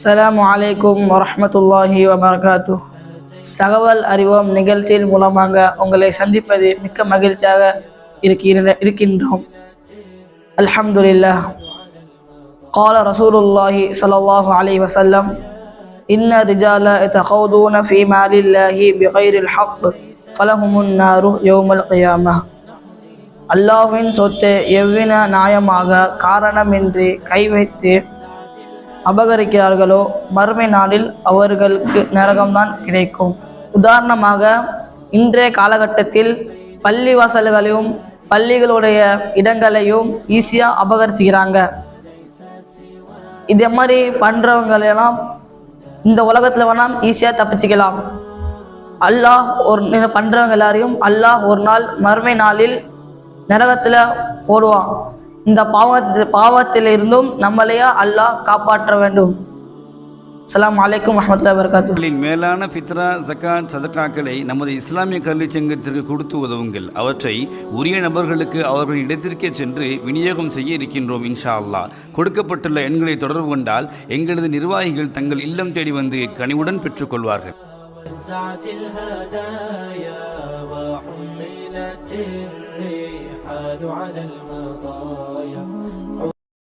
அஸ்ஸலாமு அலைக்கும் வரஹ்மத்துல்லாஹி வபரகாத்து தகவல் அறிவோம் நிகழ்ச்சியின் மூலமாக உங்களை சந்திப்பது மிக்க மகிழ்ச்சியாக இருக்கின்ற இருக்கின்றோம் அல்ஹம்துலில்லாஹ் قال رسول الله صلى الله عليه وسلم إن الرجال يتخوضون في مال الله بغير الحق فلهم النار يوم القيامة அல்லாஹ்வின் சொத்தை எவ்வின நியாயமாக காரணமின்றி கை வைத்து அபகரிக்கிறார்களோ மறுமை நாளில் அவர்களுக்கு நரகம்தான் கிடைக்கும். உதாரணமாக இன்றைய காலகட்டத்தில் பள்ளி வாசல்களையும் பள்ளிகளுடைய இடங்களையும் ஈஸியாக அபகரிச்சுக்கிறாங்க. இதே மாதிரி பண்ணுறவங்களெல்லாம் இந்த உலகத்தில் வேணாம் ஈஸியாக தப்பிச்சுக்கலாம். அல்லாஹ் ஒரு பண்ணுறவங்க பண்றவங்க எல்லாரையும் அல்லாஹ் ஒரு நாள் மறுமை நாளில் நரகத்தில் போடுவான். இந்த பாவ பாவத்தில் இருந்தும் நம்மளையா அல்லாஹ் காப்பாற்ற வேண்டும் அஸ்ஸலாமு அலைக்கும் வரஹ்மத்துல்லாஹி வபரகாத்துஹு உங்களின் மேலான ஃபித்ரா ஜக்காத் சதக்காக்களை நமது இஸ்லாமிய கல்வி சங்கத்திற்கு கொடுத்து உதவுங்கள் அவற்றை உரிய நபர்களுக்கு அவர்கள் இடத்திற்கே சென்று விநியோகம் செய்ய இருக்கின்றோம் இன்ஷா அல்லாஹ் கொடுக்கப்பட்டுள்ள எண்களை தொடர்பு கொண்டால் எங்களது நிர்வாகிகள் தங்கள் இல்லம் தேடி வந்து கனிவுடன் பெற்றுக்கொள்வார்கள் وزعت الهدايا وحملت الرحال على المطايا.